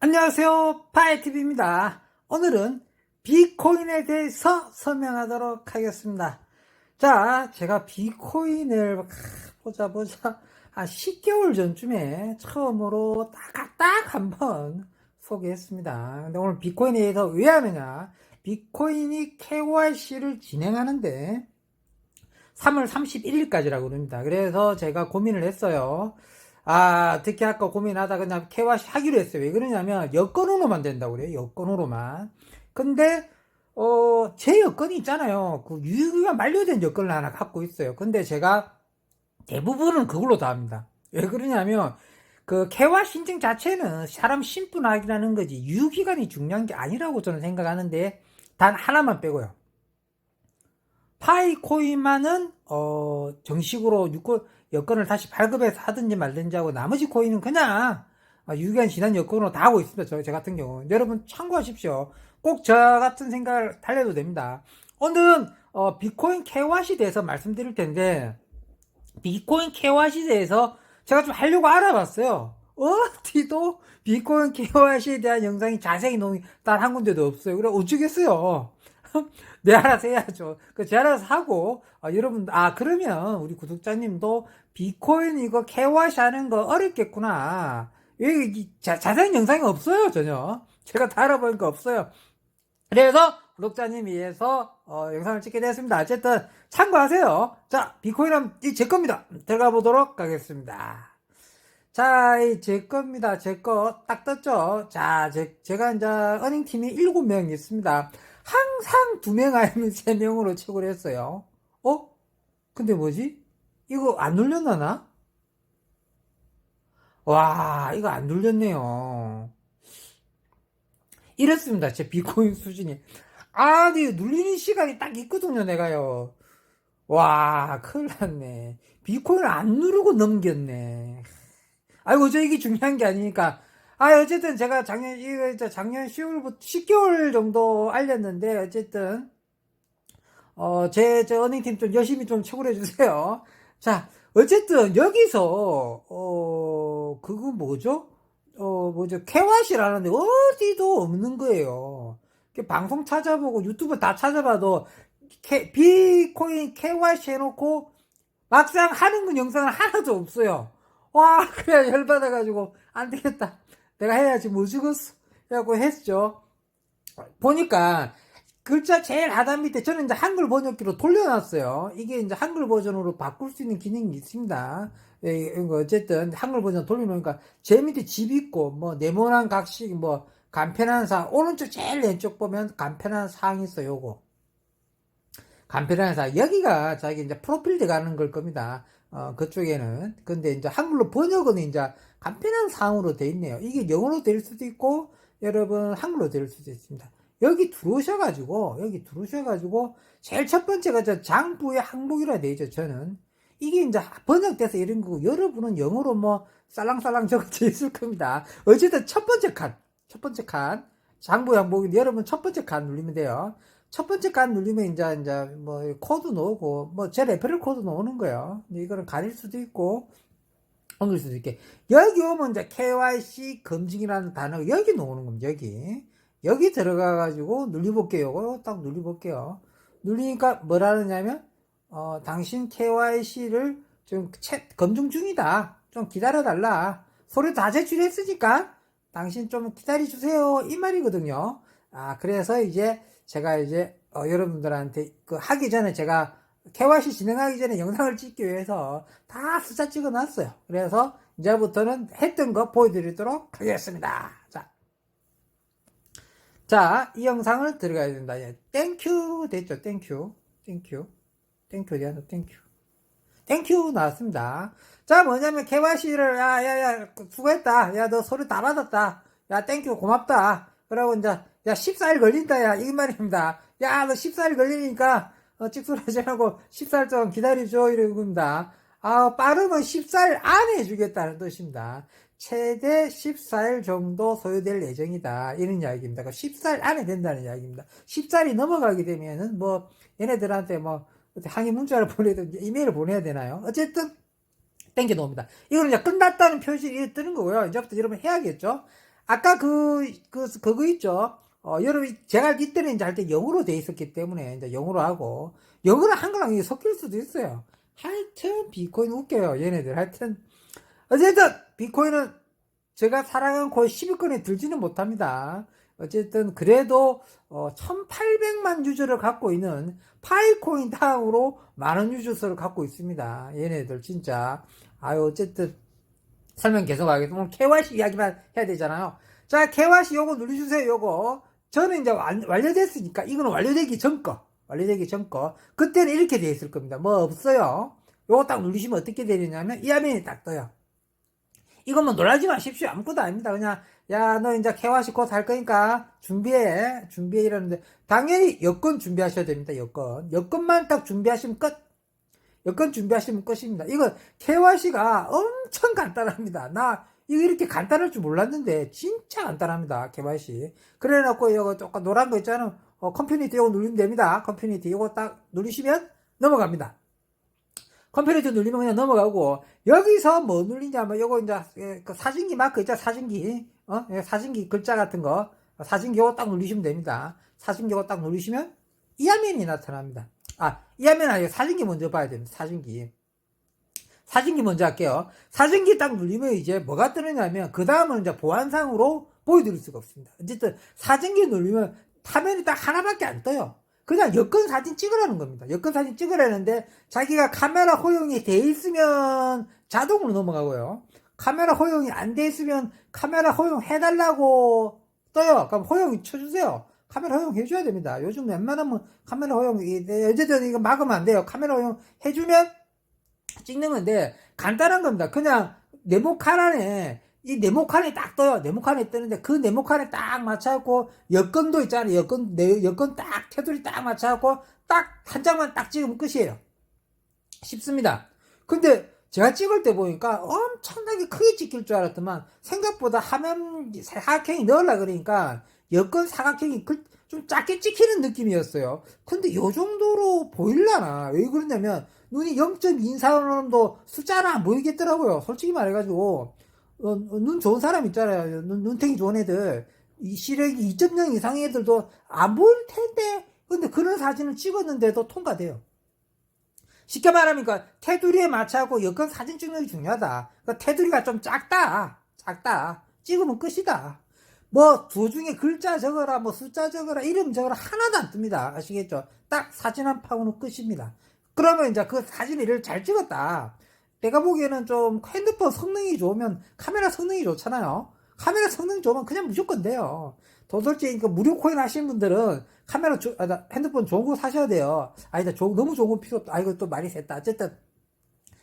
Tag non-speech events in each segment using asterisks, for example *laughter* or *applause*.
안녕하세요. 파이TV입니다. 오늘은 비코인에 대해서 설명하도록 하겠습니다. 자, 제가 비코인을 막 보자 보자 한 10개월 전쯤에 처음으로 딱, 딱 한번 소개했습니다. 근데 오늘 비코인에 대해서 왜 하느냐? 비코인이 KYC를 진행하는데 3월 31일까지라고 그럽니다. 그래서 제가 고민을 했어요. 아, 어떻게 할까 고민하다 그냥 KYC 하기로 했어요. 왜 그러냐면 여건으로만 된다고 그래요. 여건으로만. 근데 어, 제 여건이 있잖아요. 그 유효기간 만료된 여건을 하나 갖고 있어요. 근데 제가 대부분은 그걸로 다 합니다. 왜 그러냐면 그 KYC 신청 자체는 사람 심분하기라는 거지 유효기간이 중요한 게 아니라고 저는 생각하는데 단 하나만 빼고요. 파이 코인만은 어 정식으로 유권 여건을 다시 발급해서 하든지 말든지 하고 나머지 코인은 그냥 아, 유기한 지난 여건으로 다 하고 있습니다. 저, 저 같은 경우 여러분 참고하십시오. 꼭 저 같은 생각을 달래도 됩니다. 오늘은 어, 비코인 KYC에 대해서 말씀드릴 텐데 비코인 KYC에 대해서 제가 좀 하려고 알아봤어요. 어디도 비코인 KYC에 대한 영상이 자세히 놓은 단한 군데도 없어요. 그래 어쩌겠어요. 내 *laughs* 알아서 해야죠. 그, 제 알아서 하고, 아, 여러분, 아, 그러면 우리 구독자님도 비코인 이거 KYC 하는 거 어렵겠구나. 여기 자, 자세한 영상이 없어요, 전혀. 제가 다 알아보니까 없어요. 그래서 구독자님 위해서 어, 영상을 찍게 되었습니다. 어쨌든 참고하세요. 자, 비코인은 이 제 겁니다. 들어가 보도록 하겠습니다. 자, 이 제 겁니다. 제 거 딱 떴죠. 자, 제, 제가 이제 어닝팀이 7명 있습니다. 항상 2명 아니면 3명으로 채굴 했어요. 어? 근데 뭐지? 이거 안 눌렸나 나? 와, 이거 안 눌렸네요. 이렇습니다. 제 비코인 수준이. 아니, 눌리는 시간이 딱 있거든요, 내가요. 와, 큰일 났네. 비코인을 안 누르고 넘겼네. 아이고, 저 이게 중요한 게 아니니까. 아, 어쨌든 제가 작년, 이거 작년 10월부터, 10개월 정도 알렸는데, 어쨌든, 어, 제, 저 어닝팀 좀 열심히 좀 채굴해 주세요. 자, 어쨌든, 여기서, 어, 그거 뭐죠? 어, 뭐죠? 캐와시라는데 어디도 없는 거예요. 방송 찾아보고 유튜브 다 찾아봐도 캐, 비코인 KYC 해놓고 막상 하는 건 영상은 하나도 없어요. 와, *laughs* 그래, 열받아가지고, 안 되겠다. 내가 해야지, 못 죽었어. 라고 했죠. 보니까, 글자 제일 하단 밑에 저는 이제 한글 번역기로 돌려놨어요. 이게 이제 한글 버전으로 바꿀 수 있는 기능이 있습니다. 예, 어쨌든 한글 버전 돌려놓으니까 제 밑에 집 있고 뭐 네모난 각식 뭐 간편한 사항 오른쪽 제일 왼쪽 보면 간편한 사항이 있어요. 요거 간편한 사항 여기가 자기 이제 프로필 들어가는 걸 겁니다. 어, 그쪽에는 근데 이제 한글로 번역은 이제 간편한 사항으로 돼 있네요. 이게 영어로 될 수도 있고 여러분 한글로 될 수도 있습니다. 여기 들어오셔가지고, 여기 들어오셔가지고, 제일 첫 번째가 저 장부의 항목이라 되죠, 저는. 이게 이제 번역돼서 이런 거고, 여러분은 영어로 뭐, 쌀랑쌀랑 적어져 있을 겁니다. 어쨌든 첫 번째 칸, 첫 번째 칸, 장부의 항목인데, 여러분 첫 번째 칸 누르면 돼요. 첫 번째 칸 누르면 이제, 이제, 뭐, 코드 넣고, 뭐, 제 레퍼럴 코드 넣는 거예요. 이거는 가릴 수도 있고, 옮길 수도 있게. 여기 오면 이제 KYC 검증이라는 단어가 여기 나오는 겁니다, 여기. 여기 들어가 가지고 눌러볼게요. 이거 딱 눌러볼게요. 눌리니까 뭐라느냐면, 어, 당신 KYC를 좀 채, 검증 중이다. 좀 기다려 달라. 소리 다 제출했으니까, 당신 좀 기다려 주세요. 이 말이거든요. 아, 그래서 이제 제가 이제, 어, 여러분들한테 그 하기 전에 제가 KYC 진행하기 전에 영상을 찍기 위해서 다 숫자 찍어 놨어요. 그래서 이제부터는 했던 거 보여드리도록 하겠습니다. 자. 자, 이 영상을 들어가야 된다. 예, 땡큐 됐죠? 땡큐. 땡큐. 땡큐 어디야? 땡큐. 땡큐 나왔습니다. 자, 뭐냐면 KYC를 야, 야, 야, 수고했다. 야, 너 소리 다 받았다. 야, 땡큐 고맙다. 그러고 이제 야, 14일 걸린다. 야, 이 말입니다. 야, 너 14일 걸리니까 어, 찍소리하지 말고 14일 동안 기다려줘. 이런 겁니다. 아, 빠르면 14일 안에 해주겠다는 뜻입니다. 최대 14일 정도 소요될 예정이다. 이런 이야기입니다. 14일 안에 된다는 이야기입니다. 14일이 넘어가게 되면은 뭐, 얘네들한테 뭐, 항의 문자를 *laughs* 보내야 되 이메일을 보내야 되나요? 어쨌든 땡겨 놓습니다. 이거는 이제 끝났다는 표시가 뜨는 거고요. 이제부터 여러분 해야겠죠? 아까 그, 그, 그거 있죠? 어, 여러분, 제가 이때는 이제 할 때 영어로 돼 있었기 때문에 이제 영어로 하고, 영어랑 한글랑 섞일 수도 있어요. 하여튼, 비코인 웃겨요, 얘네들. 하여튼, 어쨌든, 비코인은 제가 사랑하는 코인 10위권에 들지는 못합니다. 어쨌든, 그래도, 어, 1800만 유저를 갖고 있는 파이코인 다음으로 많은 유저수를 갖고 있습니다. 얘네들, 진짜. 아유, 어쨌든, 설명 계속 하겠습니다. 오늘 KYC 이야기만 해야 되잖아요. 자, KYC 요거 눌러주세요, 요거. 저는 이제 완, 완료됐으니까, 이거는 완료되기 전 거. 완료되기 전 거. 그때는 이렇게 돼 있을 겁니다. 뭐 없어요. 요거 딱 누르시면 어떻게 되느냐면, 이 화면이 딱 떠요. 이건 뭐 놀라지 마십시오. 아무것도 아닙니다. 그냥, 야, 너 이제 KYC 곧할 거니까, 준비해. 준비해. 이러는데, 당연히 여권 준비하셔야 됩니다. 여권. 여권만 딱 준비하시면 끝. 여권 준비하시면 끝입니다. 이거 KYC가 엄청 간단합니다. 나 이거 이렇게 간단할 줄 몰랐는데 진짜 간단합니다. KYC. 그래 놓고 이거 조금 노란 거 있잖아요. 어, 컴퓨니티 이거 누르면 됩니다. 컴퓨니티 이거 딱 누르시면 넘어갑니다. 컴퓨니티 누르면 그냥 넘어가고 여기서 뭐 눌리냐면 요거 이제 예, 그 사진기 마크 있죠 사진기 어 예, 사진기 글자 같은 거 사진기 요거 딱 누르시면 됩니다. 사진기 요거 딱 누르시면 이 화면이 나타납니다. 아, 이 화면 아니고 사진기 먼저 봐야 됩니다. 사진기. 사진기 먼저 할게요. 사진기 딱 누르면 이제 뭐가 뜨느냐면, 그 다음은 이제 보안상으로 보여드릴 수가 없습니다. 어쨌든 사진기 누르면 화면이 딱 하나밖에 안 떠요. 그냥 여권 사진 찍으라는 겁니다. 여권 사진 찍으라는데, 자기가 카메라 허용이 돼 있으면 자동으로 넘어가고요. 카메라 허용이 안 돼 있으면 카메라 허용 해달라고 떠요. 그럼 허용 쳐주세요. 카메라 허용 해줘야 됩니다. 요즘 웬만하면 카메라 허용, 이- 네, 어쨌든 이거 막으면 안 돼요. 카메라 허용 해주면 찍는 건데, 간단한 겁니다. 그냥 네모칸 안에, 이 네모칸이 딱 떠요. 네모칸에 뜨는데, 그 네모칸에 딱 맞춰갖고, 여권도 있잖아요. 여권, 네, 여권 딱, 테두리 딱 맞춰갖고, 딱, 한 장만 딱 찍으면 끝이에요. 쉽습니다. 근데, 제가 찍을 때 보니까 엄청나게 크게 찍힐 줄 알았더만, 생각보다 화면, 사각형이 넣으려 그러니까, 여권 사각형이 글- 좀 작게 찍히는 느낌이었어요. 근데 요 정도로 보일라나? 왜 그러냐면, 눈이 0.2인 사람도 숫자는 안 보이겠더라고요. 솔직히 말해가지고, 어, 어, 눈 좋은 사람 있잖아요. 눈, 눈탱이 좋은 애들. 이 시력이 2.0 이상의 애들도 안 보일 텐데, 근데 그런 사진을 찍었는데도 통과돼요. 쉽게 말하면, 그 테두리에 맞춰갖고 여권 사진 찍는 게 중요하다. 그 테두리가 좀 작다. 작다. 찍으면 끝이다. 뭐, 도중에 글자 적어라, 뭐, 숫자 적어라, 이름 적어라, 하나도 안 뜹니다. 아시겠죠? 딱 사진 한 파고는 끝입니다. 그러면 이제 그 사진을 잘 찍었다. 내가 보기에는 좀 핸드폰 성능이 좋으면 카메라 성능이 좋잖아요. 카메라 성능 좋으면 그냥 무조건 돼요. 더 솔직히 그 무료 코인 하시는 분들은 카메라 조- 아, 나 핸드폰 좋은 거 사셔야 돼요. 아니다, 조- 너무 좋은 거 필요. 아, 이거 또 말이 셌다. 어쨌든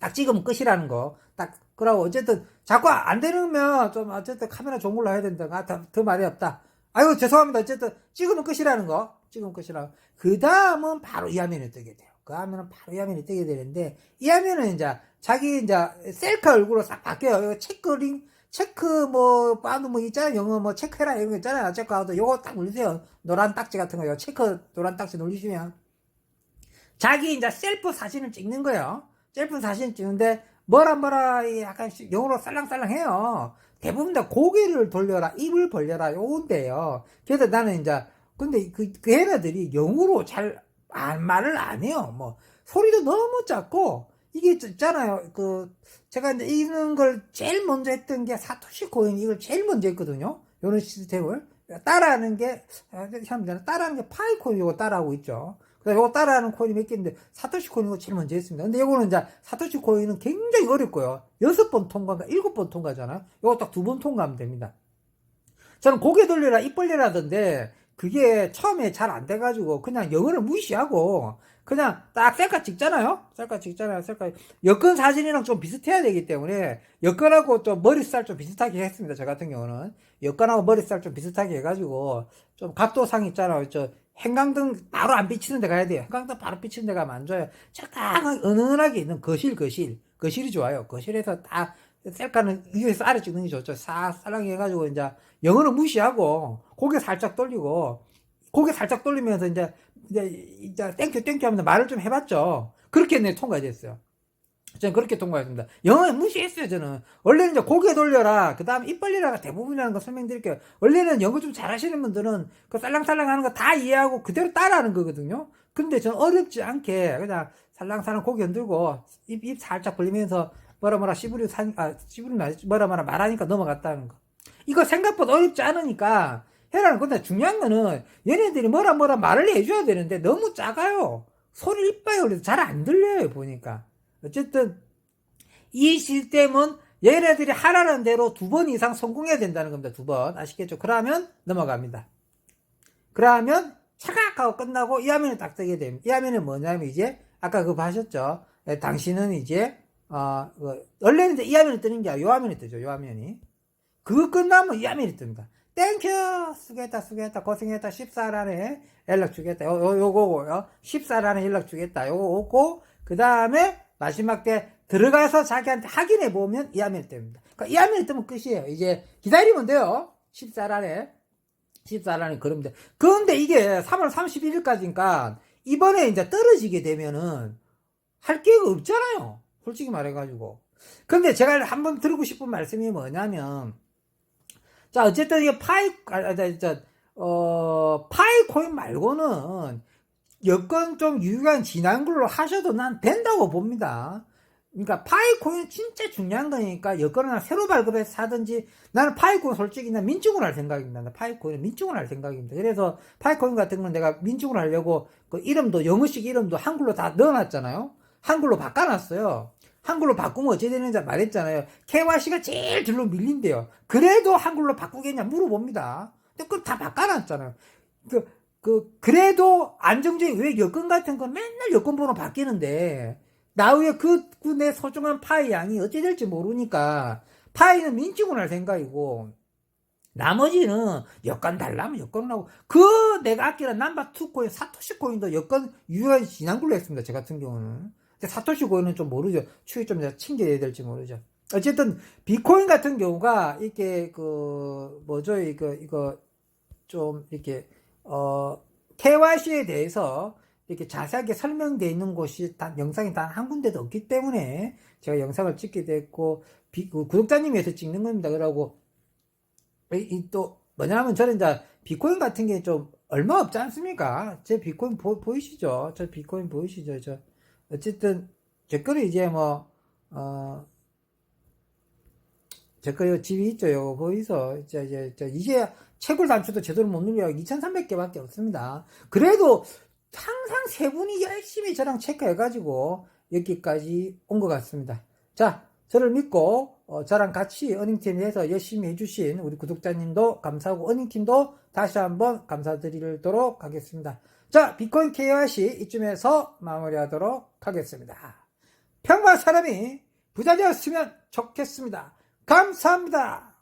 딱 찍으면 끝이라는 거. 딱, 그러고 어쨌든 자꾸 안 되면 좀 어쨌든 카메라 좋은 걸로 해야 된다. 아, 더, 더 말이 없다. 아이고, 죄송합니다. 어쨌든 찍으면 끝이라는 거. 찍으면 끝이라고. 그 다음은 바로 이 화면이 뜨게 돼요. 그 화면은 바로 이 화면이 뜨게 되는데, 이 화면은 이제 자기 이제 셀카 얼굴로 싹 바뀌어요. 체크링, 체크 뭐, 빠도 뭐 있잖아요. 영어 뭐 체크해라 이런 거 있잖아요. 체크아웃. 요거 딱 누르세요. 노란 딱지 같은 거요. 체크, 노란 딱지 누르시면. 자기 이제 셀프 사진을 찍는 거예요. 셀프 사진 찍는데 뭐라 뭐라 이 약간 시- 영어로 살랑살랑해요. 대부분 다 고개를 돌려라, 입을 벌려라 요건데요. 그래서 나는 이제 근데 그, 그 얘네들이 영어로 잘 안, 말을 안 해요. 뭐 소리도 너무 작고 이게 있잖아요. 그 제가 이제 이런 걸 제일 먼저 했던 게 사토시 코인 이걸 제일 먼저 했거든요. 이런 시스템을 따라하는 게 아, 참 따라하는 게 파이 코인 이거 따라하고 있죠. 그래서 이거 따라하는 코인이 몇 개인데 사토시 코인 이거 제일 먼저 했습니다. 근데 이거는 이제 사토시 코인은 굉장히 어렵고요. 여섯 번 통과가 일곱 번 통과잖아요. 이거 딱 두 번 통과하면 됩니다. 저는 고개 돌려라 입 벌려라던데 그게 처음에 잘 안 돼가지고 그냥 영어를 무시하고 그냥 딱 셀카 찍잖아요. 셀카 찍잖아요. 셀카 여권 사진이랑 좀 비슷해야 되기 때문에 여권하고 좀 머리살 좀 비슷하게 했습니다. 저 같은 경우는 여권하고 머리살 좀 비슷하게 해가지고 좀 각도상 있잖아요. 저 행강등 바로 안 비치는 데 가야 돼요. 행강등 바로 비치는 데 가면 안 좋아요. 적당하게 은은하게 있는 거실 거실 거실이 좋아요. 거실에서 딱 셀카는 위에서 아래 찍는 게 좋죠. 싹 살랑이 해가지고 이제 영어는 무시하고 고개 살짝 돌리고 고개 살짝 돌리면서 이제 이제, 이제 땡큐 땡큐 하면서 말을 좀 해봤죠. 그렇게 내 통과됐어요. 저는 그렇게 통과했습니다. 영어 무시했어요, 저는. 원래는 이제 고개 돌려라, 그 다음에 입 벌리라가 대부분이라는 거 설명드릴게요. 원래는 영어 좀 잘하시는 분들은 그 살랑살랑 하는 거 다 이해하고 그대로 따라하는 거거든요. 근데 저는 어렵지 않게 그냥 살랑살랑 고개 흔들고 입, 입 살짝 벌리면서 뭐라 뭐라 씨부리 산, 아, 씨부리 말, 뭐라 뭐라 말하니까 넘어갔다는 거. 이거 생각보다 어렵지 않으니까 해라는 건데 중요한 거는 얘네들이 뭐라 뭐라 말을 해줘야 되는데 너무 작아요. 소리 이빠요. 그래서 잘 안 들려요, 보니까. 어쨌든 이 시스템은 얘네들이 하라는 대로 두 번 이상 성공해야 된다는 겁니다. 두 번. 아시겠죠? 그러면 넘어갑니다. 그러면 차각하고 끝나고 이 화면이 딱 뜨게 됩니다. 이 화면은 뭐냐면 이제 아까 그거 하셨죠? 예, 당신은 이제 어, 그, 원래는 이 화면이 뜨는 게 아니라 이 화면이 뜨죠. 이 화면이. 그거 끝나면 이 화면이 뜹니다. 땡큐! 수고했다, 수고했다, 고생했다, 14일 안에 연락 주겠다. 요, 요, 요거고요. 14일 안에 연락 주겠다. 요거 오고, 그 다음에 마지막 때 들어가서 자기한테 확인해 보면 이 화면이 뜹니다. 그러니까 이 화면이 뜨면 끝이에요. 이제 기다리면 돼요. 14일 안에. 14일 안에 그러면 돼. 그런데 이게 3월 31일까지니까 이번에 이제 떨어지게 되면은 할 기회가 없잖아요. 솔직히 말해가지고. 근데 제가 한번 드리고 싶은 말씀이 뭐냐면, 자, 어쨌든 이게 파이, 아, 아, 저, 저, 어, 파이 코인 말고는 여건 좀 유효한 진앙글로 하셔도 난 된다고 봅니다. 그러니까 파이코인 진짜 중요한 거니까 여건을 새로 발급해서 사든지 나는 파이코인 솔직히 난 민증을 할 생각입니다. 나 파이코인 민증을 할 생각입니다. 그래서 파이코인 같은 건 내가 민증을 하려고 그 이름도 영어식 이름도 한글로 다 넣어놨잖아요. 한글로 바꿔놨어요. 한글로 바꾸면 어찌 되는지 말했잖아요. KYC가 제일 뒤로 밀린대요. 그래도 한글로 바꾸겠냐 물어봅니다. 근데 그걸 다 바꿔놨잖아요. 그, 그, 그래도 안정적인 왜 여권 같은 건 맨날 여권 번호 바뀌는데, 나후에 그, 그내 소중한 파이 양이 어찌 될지 모르니까, 파이는 민증을 할 생각이고, 나머지는 여권 달라면 여권을 하고, 그 내가 아끼는 남바2 코인, 사토시 코인도 여권 유효한 진앙글로 했습니다. 제 같은 경우는. 근데 사토시 코인은 좀 모르죠. 추이 좀 챙겨야 될지 모르죠. 어쨌든, 비코인 같은 경우가, 이게, 그, 뭐죠, 이거, 이거, 좀, 이렇게, 어, KYC에 대해서 이렇게 자세하게 설명되어 있는 곳이 단, 영상이 단 한 군데도 없기 때문에 제가 영상을 찍게 됐고, 비- 그 구독자님이 해서 찍는 겁니다. 그러고, 이, 이 또, 뭐냐면 저는 이제 비코인 같은 게 좀 얼마 없지 않습니까? 제 비코인 보, 보이시죠? 저 비코인 보이시죠? 저, 어쨌든, 제 거는 이제 뭐, 어, 제거 요 집이 있죠. 요거 보이소. 이제, 이제, 이제, 채굴 단추도 제대로 못 눌려요. 2,300개밖에 없습니다. 그래도 항상 세 분이 열심히 저랑 체크해가지고 여기까지 온 것 같습니다. 자, 저를 믿고 어, 저랑 같이 어닝팀에서 열심히 해주신 우리 구독자님도 감사하고 어닝팀도 다시 한번 감사드리도록 하겠습니다. 자, 비코인 KYC 이쯤에서 마무리하도록 하겠습니다. 평범한 사람이 부자 되었으면 좋겠습니다. 감사합니다.